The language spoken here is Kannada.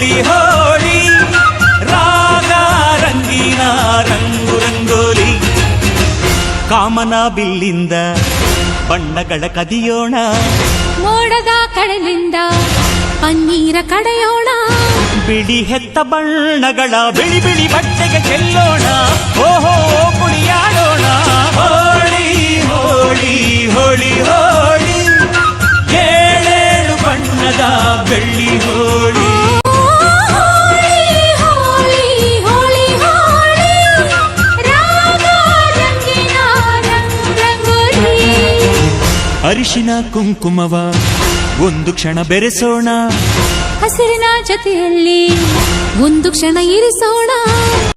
ಹೋಳಿ ಹೋಳಿ ರಾಗ ರಂಗಿನ ರಂಗು ರಂಗೋಲಿ ಕಾಮನ ಬಿಲ್ಲಿಂದ ಬಣ್ಣಗಳ ಕದಿಯೋಣ. ಮೋಡದ ಕಡಲಿಂದ ಪನ್ನೀರ ಕಡೆಯೋಣ. ಬಿಳಿ ಹೆತ್ತ ಬಣ್ಣಗಳ ಬಿಳಿ ಬಿಳಿ ಬಟ್ಟೆಗೆ ಚೆಲ್ಲೋಣ. ಓಹೋ ಕುಳಿಯಾಡೋಣ ಹೋಳಿ ಹೋಳಿ ಹೋಳಿ ಹೋಳಿ. ಅರಿಶಿನ ಕುಂಕುಮವ. ಒಂದು ಕ್ಷಣ ಬೆರೆಸೋಣ. ಹಸಿರಿನ ಜೊತೆಯಲ್ಲಿ ಒಂದು ಕ್ಷಣ ಇರಿಸೋಣ.